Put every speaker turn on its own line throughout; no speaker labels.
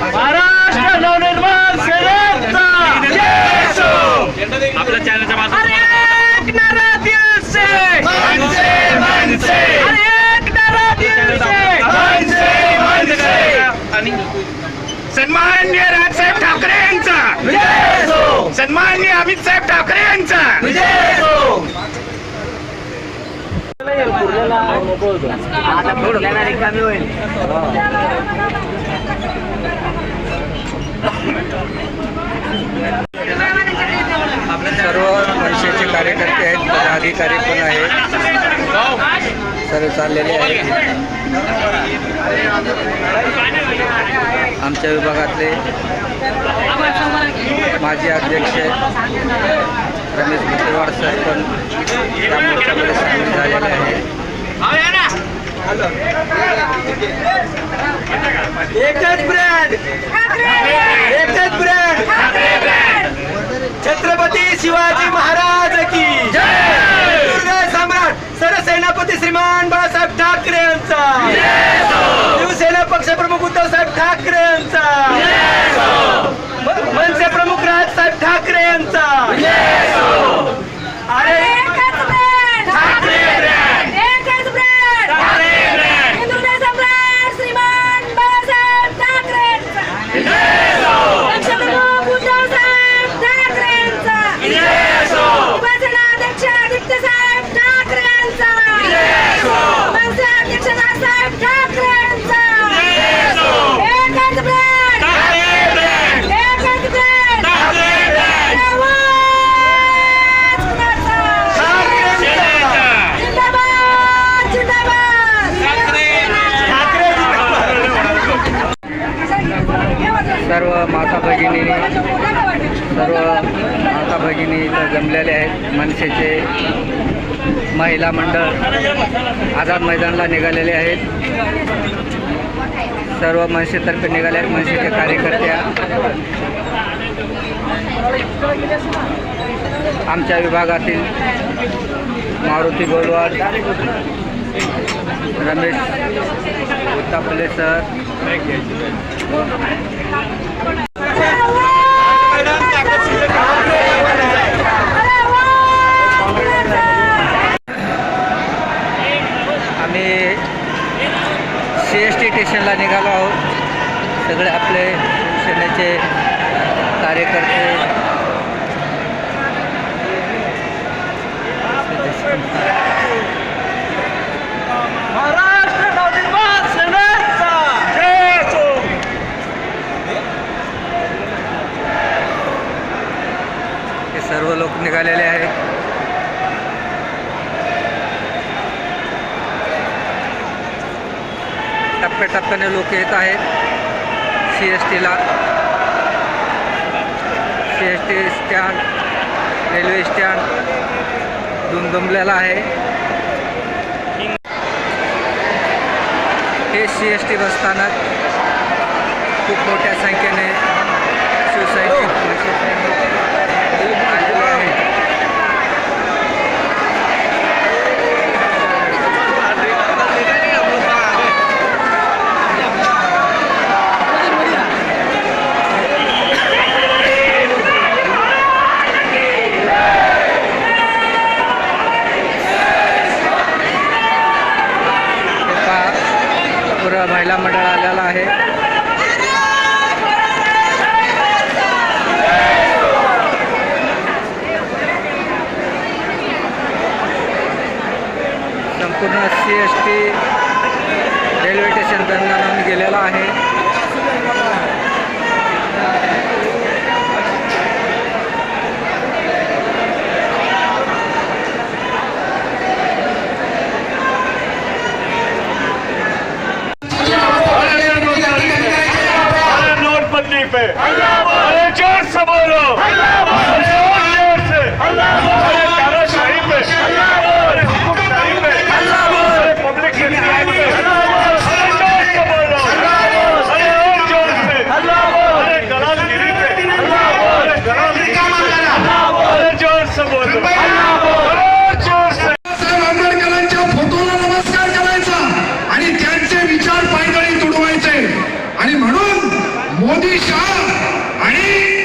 महाराष्ट्र नवनिर्माण सेनेचा
आपल्या चॅनलच्या बाजूला
अरे एक नारा दिल से अरे एक नारा दिल से
सन्मान्य राजसाहेब ठाकरे यांचा! सन्मान्य अमित साहेब ठाकरे यांचा!
आता रिकामी होईल
सर्व मनसेचे कार्यकर्ते आहेत पदाधिकारी पण आहेत. सर्व चाललेले आहेत आमच्या विभागातले माजी अध्यक्ष रमेश मुतेवाड साहेब पण त्या मोर्चामध्ये सामील झालेले आहेत.
एकच ब्रँड एकच ब्रँड छत्रपती शिवाजी महाराज की दुर्गा सम्राट सरसेनापती श्रीमान बाळासाहेब ठाकरे यांचा शिवसेना पक्षप्रमुख उद्धव साहेब ठाकरे यांचा म- मनसे प्रमुख राजसाहेब ठाकरे यांचा अरे
एकच ब्रँड
ठाकरे ब्रँड
एकच ब्रँड
ठाकरे ब्रँड
हिंदुत्व सम्राट श्रीमान बाळासाहेब ठाकरेंचा पक्षप्रमुख उद्धवसाहेब ठाकरेंचा उपासनाध्यक्ष आदित्यसाहेब ठाकरेंचा मनसे अध्यक्ष राजसाहेब ठाकरेंचा एकच ब्रँड एकच ब्रँड आवाज कुणाचा? जिंदाबाद जिंदाबाद
सर्व माता भगिनी सर्व माता भगिनी इथं जमलेले आहेत. मनसेचे महिला मंडळ आझाद मैदानला निघालेले आहेत. सर्व मनसेतर्फे निघाले आहेत. मनसेच्या कार्यकर्त्या. आमच्या विभागातील मारुती गोलवाड रमेश उत्तापले सर. आम्ही सी एस टी स्टेशनला निघालो आहोत. सगळे आपले शिवसेनेचे कार्यकर्ते
महाराष्ट्र नवनिर्माण सेनेचा
हे सर्व लोक निघालेले आहेत टप्प्याटप्प्याने लोक येत आहेत. सी एस टीला C S T stand railway stand दुमदुमलेला आहे. हे सी एस टी बसस्थानक खूप मोठ्या संख्येने शिवसैनिक मनसे आलेले आहेत हे पहा पुरं महिला मंडळ आलेलं आहे संपूर्ण C S T railway station आम्ही गेलेला आहे.
चार आणि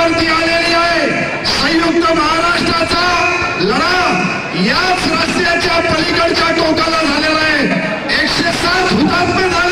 रस्त्यावरती आलेली
आहे. संयुक्त महाराष्ट्राचा लढा याच रस्त्याच्या पलीकडच्या टोकाला झालेला आहे. एकशे सात हुतात्मा झाले